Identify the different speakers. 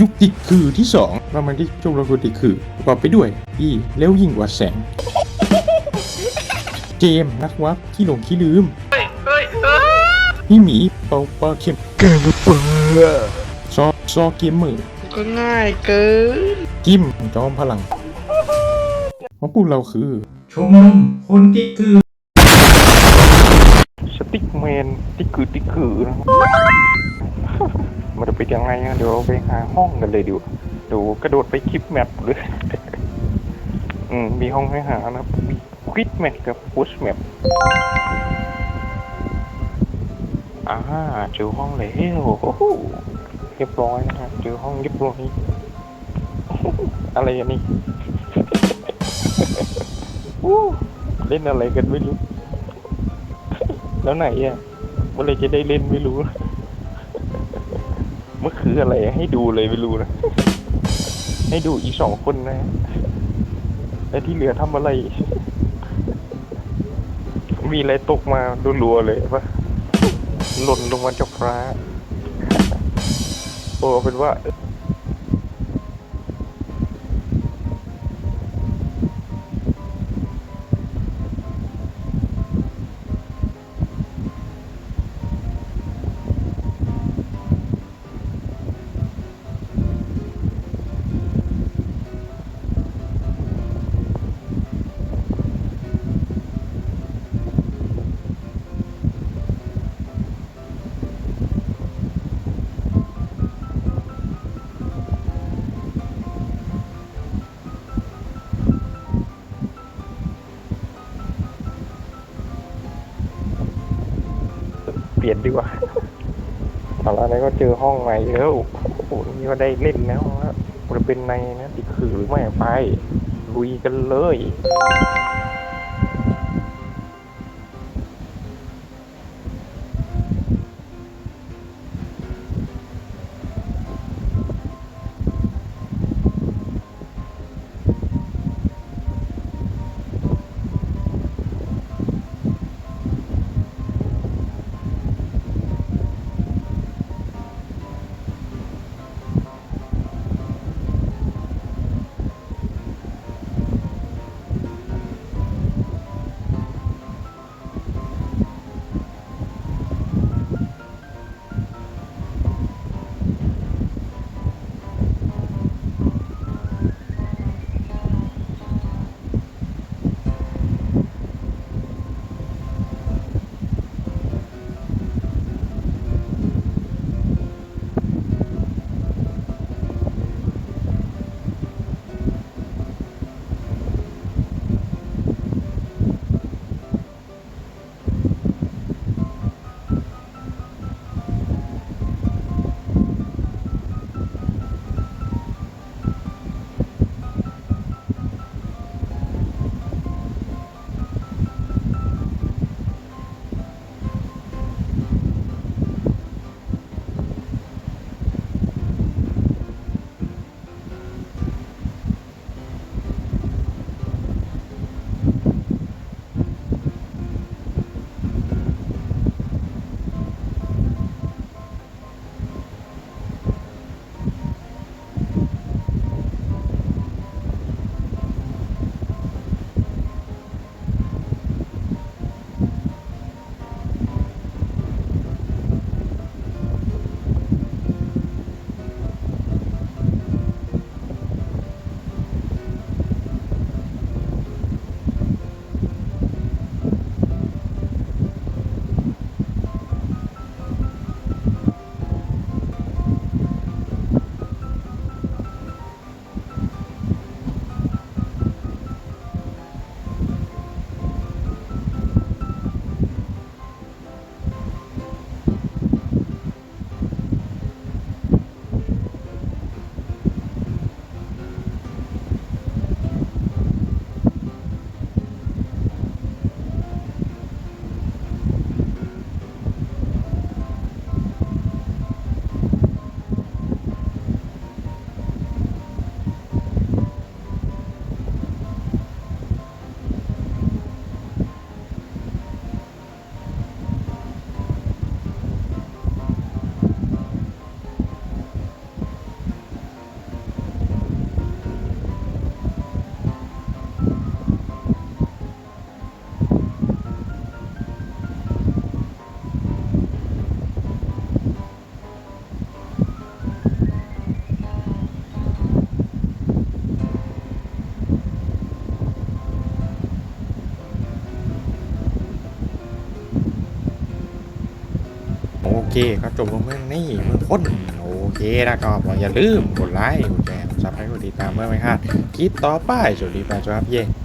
Speaker 1: ยุคติดคือที่สองเรามาที่ชมรมคนติดคือประกอบไปด้วยอีแล้วยิ่งกว่าแสง เจมส์นักวับขี้หลงขี้ลืม
Speaker 2: เฮ้ยเฮ้ยเฮ้ย
Speaker 1: พี่หมีเปาปลาเข็มแกงเปิดซอซอเกมเมอร์
Speaker 2: ก็ง่ายเกิน
Speaker 1: กิมจอมพลังเพราะพวกเราคือชมรมคนติดคือ
Speaker 3: สติ๊กแมนติ๊กคือติ๊กคือนะ มันจะเป็นยังไงอะเดี๋ยวเราไปหาห้องกันเลยดีกว่าเดี๋ยวกระโดดไปคลิปแมปเลยอืมมีห้องให้หานะครับมีควิดแมปกับพุชแมปอ่าเจอห้องแล้วโอ้โหเรียบร้อยนะครับเจอห้องเรียบร้อยอะไรอันนี้เล่นอะไรกันไม่รู้ แล้วไหนอะเมื่อไหรจะได้เล่นไม่รู้ มื่อคืออะไรให้ดูเลยไม่รู้นะ ให้ดูอีกสองคนนะแล้วที่เหลือทำอะไร มีอะไรตกมารัวๆเลยปะหล่นลงมาจากฟ้าโอ้เอาเป็นว่า ปลี่ยนดีกว่าตอนแรกก็เจอห้องใหม่แล้วโอ้โหนี่ก็ได้เล่นแล้วนะมันเป็นในนะติดขือหรือไม่ไปลุยกันเลย เคก็จบลงเมื่อนี้เมื่อคนโอเคแล้วก็บอกอย่าลืมกดไลค์กดแชร์กดซับให้กดติดตามเมื่อไม่พลาดคลิปต่อไปสวัสดีแฟนครับเย่